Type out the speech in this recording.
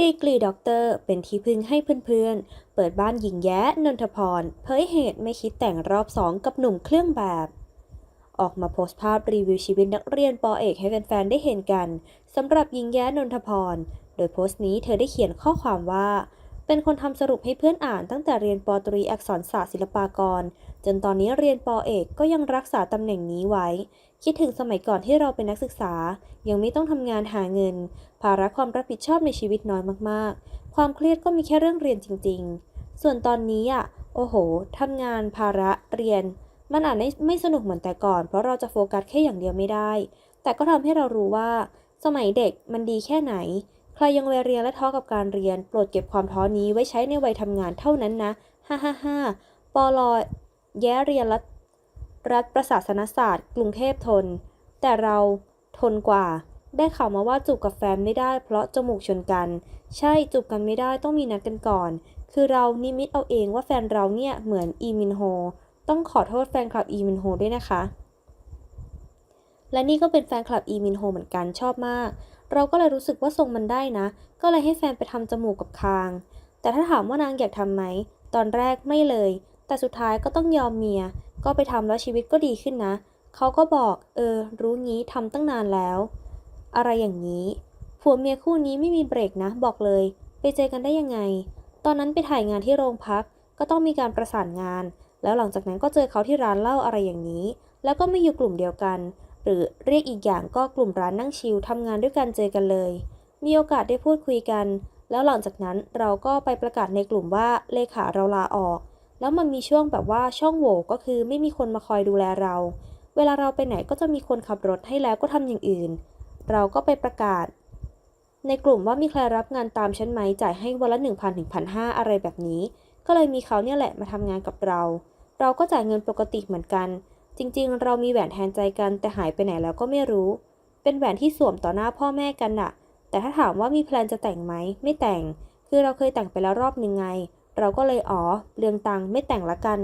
ดีกรีด็อกเตอร์เป็นที่พึ่งให้เพื่อนๆ เปิดบ้านหญิงแย้นนทพร เผยเหตุไม่คิดแต่งรอบสองกับหนุ่มเครื่องแบบ ออกมาโพสต์ภาพรีวิวชีวิตนักเรียนปอเอกให้แฟนๆ ได้เห็นกันสำหรับหญิงแย้นนทพร โดยโพสต์นี้เธอได้เขียนข้อความว่า เป็นคนทำสรุปให้เพื่อนอ่านตั้งแต่เรียนปตรีอักษรศาสตร์ศิลปากร จนตอนนี้เรียนปอเอกก็ยังรักษาตำแหน่งนี้ไว้ คิดถึงสมัยก่อนที่เราเป็นนักศึกษา ยังไม่ต้องทำงานหาเงิน ภาระความรับผิดชอบในชีวิตน้อยมากๆ ความเครียดก็มีแค่เรื่องเรียนจริง ๆ ส่วนตอนนี้อะโอ้โหทำงานภาระเรียน มันอาจไม่ไม่สนุกเหมือนแต่ก่อน เพราะเราจะโฟกัสแค่อย่างเดียวไม่ได้ แต่ก็ทำให้เรารู้ว่า สมัยเด็กมันดีแค่ไหน ใครยังวัยเรียนและท้อกับการเรียน โปรดเก็บความท้อนี้ไว้ใช้ในวัยทำงานเท่านั้นนะ ฮ่าฮ่าฮ่าปอลอแย้เรียนรัฐรัฐประศาสนศาสตร์ กรุงเทพทน แต่เราทนกว่า ได้ข่าวมาว่าจูบกับแฟนไม่ได้ เพราะจมูกชนกัน ใช่จูบกันไม่ได้ต้องมีนัดกันก่อน คือเรานิมิตเอาเองว่าแฟนเราเนี่ยเหมือนอีมินโฮ ต้องขอโทษแฟนคลับอีมินโฮด้วยนะคะ และนี่ก็เป็นแฟนคลับอีมินโฮเหมือนกันชอบมาก เราก็เลยรู้สึกว่าทรงมันได้นะ ก็เลยให้แฟนไปทำจมูกกับคาง แต่ถ้าถามว่านางอยากทำไหม ตอนแรกไม่เลย แต่สุดท้ายก็ต้องยอมเมีย ก็ไปทำแล้วชีวิตก็ดีขึ้นนะ เขาก็บอก เออ รู้งี้ทำตั้งนานแล้ว อะไรอย่างนี้ ผัวเมียคู่นี้ไม่มีเบรกนะ บอกเลย ไปเจอกันได้ยังไง ตอนนั้นไปถ่ายงานที่โรงพัก ก็ต้องมีการประสานงาน แล้วหลังจากนั้นก็เจอเขาที่ร้านเหล้าอะไรอย่างนี้ แล้วก็ไม่อยู่กลุ่มเดียวกัน หรือเรียกอีกอย่างก็กลุ่มร้านนั่งชิลทำงานด้วยกันเจอกันเลย มีโอกาสได้พูดคุยกัน แล้วหลังจากนั้นเราก็ไปประกาศในกลุ่มว่าเลขาเราลาออก แล้วมันมีช่วงแบบว่าช่องโหว่ก็คือไม่มีคนมาคอยดูแลเรา เวลาเราไปไหนก็จะมีคนขับรถให้แล้วก็ทำอย่างอื่น เราก็ไปประกาศ ในกลุ่มว่ามีใครรับงานตามฉันไหมจ่ายให้วันละ1,000ถึง1,500อะไรแบบนี้ ก็เลยมีเขาเนี่ยแหละมาทำงานกับเรา เราก็จ่ายเงินปกติเหมือนกัน จริงๆ เรามีแหวนแทนใจกันแต่หายไปไหนแล้วก็ไม่รู้ เป็นแหวนที่สวมต่อหน้าพ่อแม่กันน่ะ แต่ถ้าถามว่ามีแพลนจะแต่งไหม ไม่แต่ง คือเราเคยแต่งไปแล้วรอบหนึ่งไง เราก็เลยอ๋อเรืองตังค์ไม่แต่งละกัน